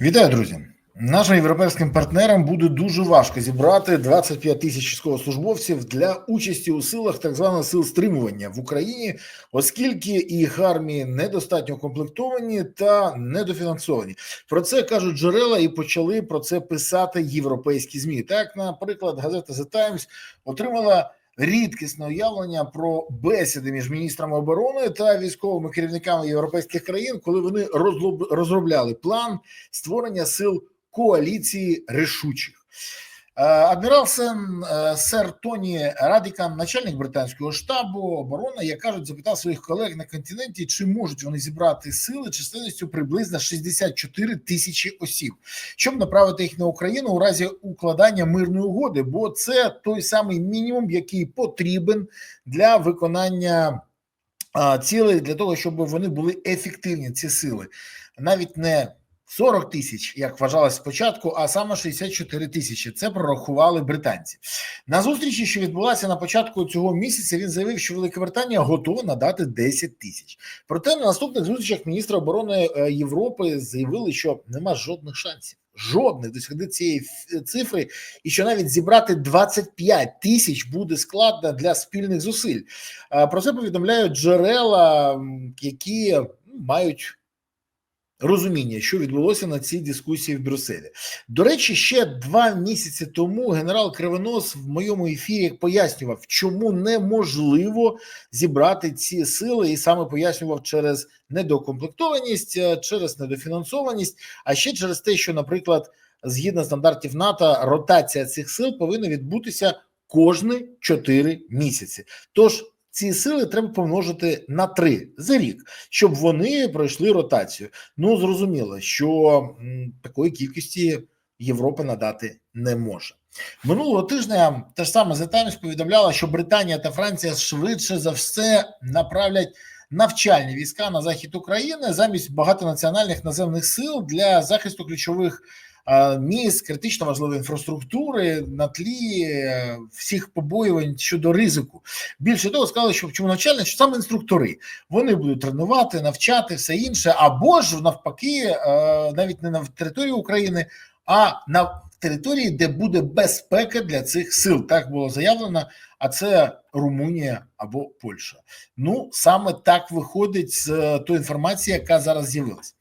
Вітаю, друзі. Нашим європейським партнерам буде дуже важко зібрати 25 тисяч військовослужбовців для участі у силах так званих сил стримування в Україні, оскільки їх армії недостатньо комплектовані та недофінансовані. Про це кажуть джерела, і почали про це писати європейські змі. Так, наприклад, газета The Times отримала. Рідкісне уявлення про бесіди між міністрами оборони та військовими керівниками європейських країн, коли вони розробляли план створення сил коаліції рішучих. Е, Адмірал Сен е, сер Тоні Радікан, начальник британського штабу оборони, як кажуть, запитав своїх колег на континенті, чи можуть вони зібрати сили численністю приблизно 64 тисячі осіб, щоб направити їх на Україну у разі укладання мирної угоди, бо це той самий мінімум, який потрібен для виконання цілей для того, щоб вони були ефективні. Ці сили навіть не 40 тисяч, як вважалось спочатку, а саме 64 тисячі. Це прорахували британці. На зустрічі, що відбулася на початку цього місяця, він заявив, що Велика Британія готова надати 10 тисяч. Проте на наступних зустрічах міністра оборони е, Європи заявили, що нема жодних шансів. Жодних досягти цієї цифри, і що навіть зібрати 25 тисяч буде складно для спільних зусиль. Е, Про це повідомляють джерела, які мають розуміння, що відбулося на цій дискусії в Брюсселі. До речі, ще два місяці тому генерал Кривонос в моєму ефірі пояснював, чому неможливо зібрати ці сили, і саме пояснював через недокомплектованість, е, через недофінансованість, а ще через те, що, наприклад, згідно стандартів НАТО, ротація цих сил повинна відбутися кожні 4 місяці. Тож ці сили треба помножити на 3 за рік, щоб вони пройшли ротацію. Ну зрозуміло, що такої кількості Європа надати не може. Минулого тижня те ж саме The Times повідомляла, що Британія та Франція швидше за все направлять навчальні війська на захід України замість багатонаціональних наземних сил для захисту ключових міст, критично важливої інфраструктури на тлі е, всіх побоювань щодо ризику. Більше того, сказали, що чому навчальне, що саме інструктори вони будуть тренувати, навчати все інше, або ж навпаки, е, навіть не на території України, а на території, де буде безпека для цих сил. Так було заявлено. А це Румунія або Польща. Ну саме так виходить з е, тої інформації, яка зараз з'явилась.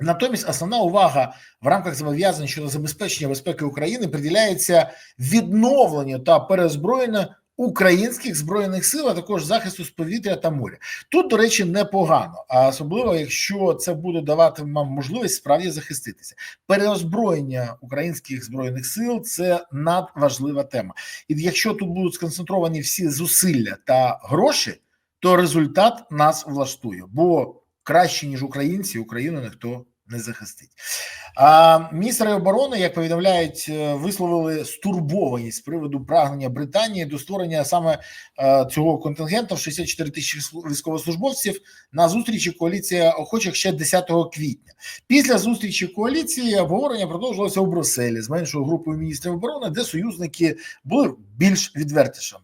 Натомість основна увага в рамках зобов'язань щодо забезпечення безпеки України приділяється відновленню та перезброєнню українських збройних сил, а також захисту з повітря та моря. Тут, до речі, непогано, а особливо якщо це буде давати вам можливість справді захиститися. Переозброєння українських збройних сил це надважлива тема. І якщо тут будуть сконцентровані всі зусилля та гроші, то результат нас влаштує, бо краще ніж українці, Україну ніхто не захистить. А міністри оборони, як повідомляють, е, висловили стурбованість з приводу прагнення Британії до створення саме е, цього контингенту в 64 тисячі військовослужбовців на зустрічі коаліція охочих ще 10 квітня. Після зустрічі коаліції обговорення продовжилося у Брюсселі з меншою групою міністрів оборони, де союзники були більш відвертішими.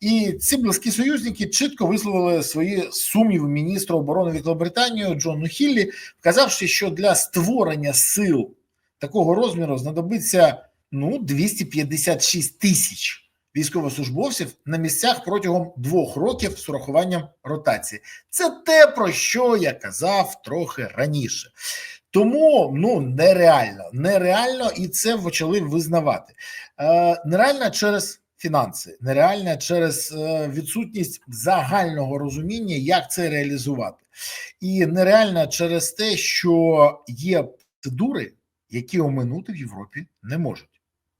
І ці близькі союзники чітко висловили свої сумніви міністру оборони Великобританії Джону Хіллі, вказавши, що для створення сил такого розміру знадобиться ну 256 тисяч військовослужбовців на місцях протягом двох років з урахуванням ротації. Це те, про що я казав трохи раніше. Тому ну нереально, нереально, і це почали визнавати. Е, нереально через фінанси, нереально через е, відсутність загального розуміння, як це реалізувати, і нереально через те, що є процедури, які оминути в Європі не можуть.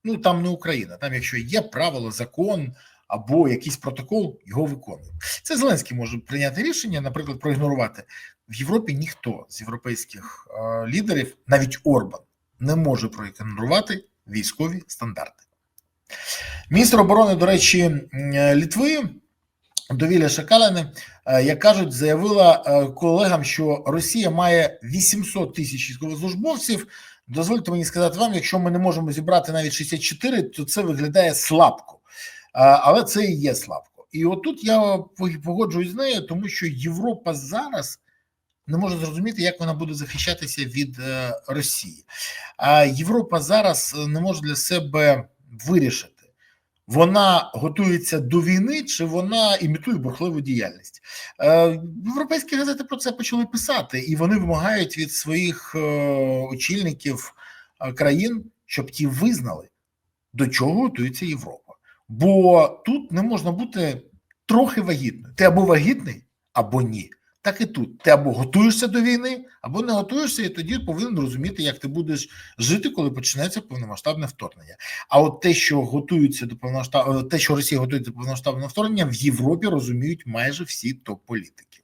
Ну там не Україна. Там, якщо є правило, закон або якийсь протокол, його виконують. Це Зеленський може прийняти рішення, наприклад, проігнорувати в Європі. Ніхто з європейських е, лідерів, навіть Орбан, не може проігнорувати військові стандарти. Міністр оборони, до речі, е, Літви Довіля Шакалини, е, як кажуть, заявила е, колегам, що Росія має 800 тисяч військовослужбовців. Дозвольте мені сказати вам, якщо ми не можемо зібрати навіть 64, то це виглядає слабко, Е, але це і є слабко. І отут я погоджуюсь з нею, тому що Європа зараз не може зрозуміти, як вона буде захищатися від Росії. А Європа зараз не може для себе вирішити. Вона готується до війни, чи вона імітує бурхливу діяльність? Е, Європейські газети про це почали писати, і вони вимагають від своїх е, очільників е, країн, щоб ті визнали, до чого готується Європа. Бо тут не можна бути трохи вагітною. Ти або вагітний, або ні. Так і тут. Ти або готуєшся до війни, або не готуєшся, і тоді повинен розуміти, як ти будеш жити, коли почнеться повномасштабне вторгнення. А от те, що готуються до повномасштаб... те, що Росія готується до повномасштабного вторгнення, в Європі розуміють майже всі топ-політики.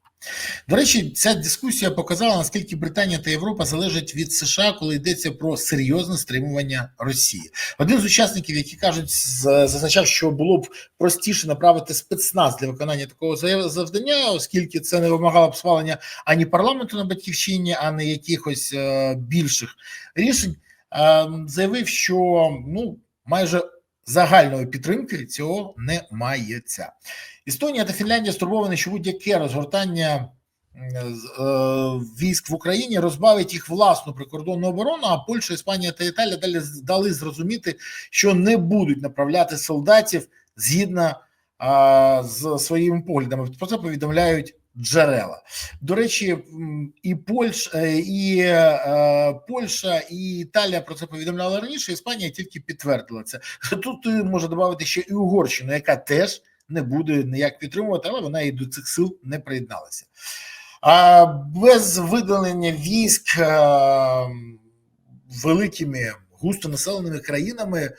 До речі, ця дискусія показала, наскільки Британія та Європа залежать від США, коли йдеться про серйозне стримування Росії. Один з учасників, які кажуть, зазначав, що було б простіше направити спецназ для виконання такого завдання, оскільки це не вимагало б схвалення ані парламенту на батьківщині, ані якихось е, більших рішень. Е, заявив, що ну майже загальної підтримки цього не мається. Естонія та Фінляндія стурбовані, що будь-яке розгортання військ в Україні розбавить їх власну прикордонну оборону. А Польща, Іспанія та Італія далі дали зрозуміти, що не будуть направляти солдатів згідно з своїми поглядами. Про це повідомляють джерела. До речі, і Польща, і е, Польща, і Італія про це повідомляли раніше. Іспанія тільки підтвердила це. Тут може додати ще і Угорщину, яка теж не буде ніяк підтримувати, але вона і до цих сил не приєдналася. А без видалення військ а, великими густонаселеними країнами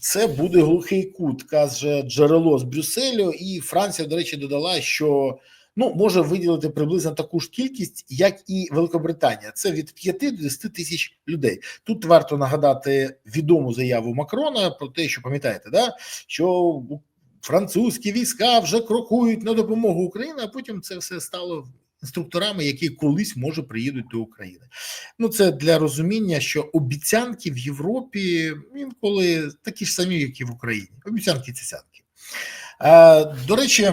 це буде глухий кут, каже джерело з Брюсселю, і Франція, до речі, додала, що ну може виділити приблизно таку ж кількість, як і Великобританія. Це від 5 до 10 тисяч людей. Тут варто нагадати відому заяву Макрона про те, що пам'ятаєте, да що французькі війська вже крокують на допомогу Україні, а потім це все стало інструкторами, які колись може приїдуть до України. Ну це для розуміння, що обіцянки в Європі інколи такі ж самі, як і в Україні. Обіцянки цяцянки. До речі.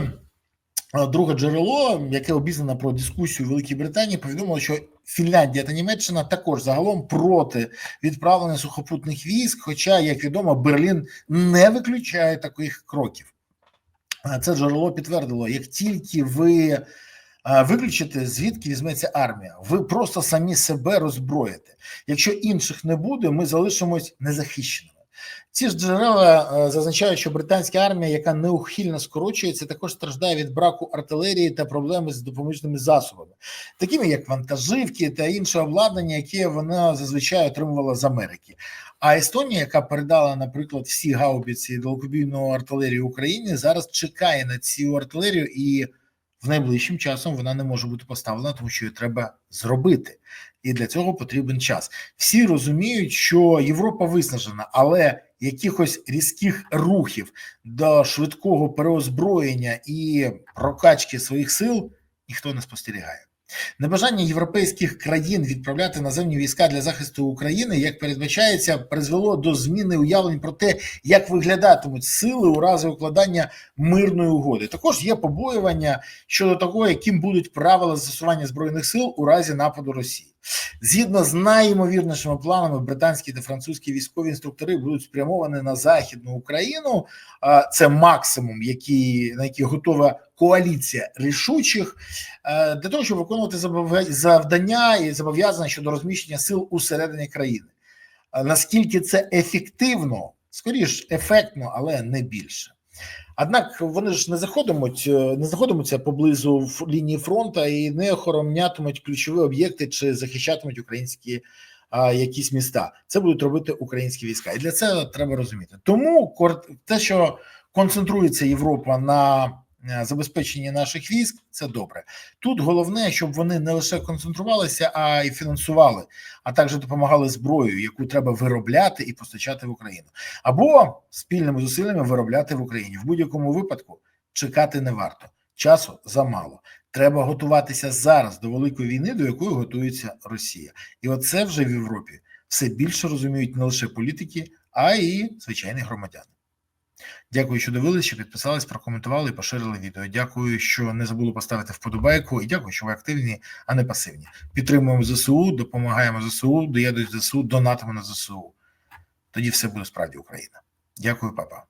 Друге джерело, яке обізнано про дискусію в Великій Британії, повідомило, що Фінляндія та Німеччина також загалом проти відправлення сухопутних військ. Хоча, як відомо, Берлін не виключає таких кроків. Це джерело підтвердило: як тільки ви виключите, звідки візьметься армія, ви просто самі себе роззброїте. Якщо інших не буде, ми залишимось незахищеними. Ці ж джерела зазначають, що британська армія, яка неухильно скорочується, також страждає від браку артилерії та проблеми з допоміжними засобами, такими як вантажівки та інше обладнання, яке вона зазвичай отримувала з Америки. А Естонія, яка передала, наприклад, всі гаубіці далекобійну артилерію Україні, зараз чекає на цю артилерію, і в найближчим часом вона не може бути поставлена, тому що її треба зробити. І для цього потрібен час. Всі розуміють, що Європа виснажена, але якихось різких рухів до швидкого переозброєння і прокачки своїх сил ніхто не спостерігає. Небажання європейських країн відправляти наземні війська для захисту України, як передбачається, призвело до зміни уявлень про те, як виглядатимуть сили у разі укладання мирної угоди. Також є побоювання щодо того, яким будуть правила застосування збройних сил у разі нападу Росії. Згідно з найімовірнішими планами, британські та французькі військові інструктори будуть спрямовані на західну Україну. Це максимум, який на який готова коаліція рішучих е, для того, щоб виконувати завдання і зобов'язання щодо розміщення сил усередині країни. Наскільки це ефективно, скоріш ефектно, але не більше. Однак вони ж не заходимуть, е, не знаходимуться поблизу в лінії фронту і не охоронятимуть ключові об'єкти чи захищатимуть українські а, якісь міста. Це будуть робити українські війська, і для цього треба розуміти. Тому те, що концентрується Європа на Е, забезпечення наших військ це добре. Тут головне, щоб вони не лише концентрувалися, а й фінансували, а також допомагали зброю, яку треба виробляти і постачати в Україну, або спільними зусиллями виробляти в Україні. В будь-якому випадку чекати не варто. Часу замало. Треба готуватися зараз до великої війни, до якої готується Росія, і оце вже в Європі все більше розуміють не лише політики, а й звичайні громадяни. Дякую, що дивились, що підписались, прокоментували і поширили відео. Дякую, що не забули поставити вподобайку. І дякую, що ви активні, а не пасивні. Підтримуємо ЗСУ, допомагаємо ЗСУ, доєднують ЗСУ, донатимо на ЗСУ. Тоді все буде справді Україна. Дякую, папа.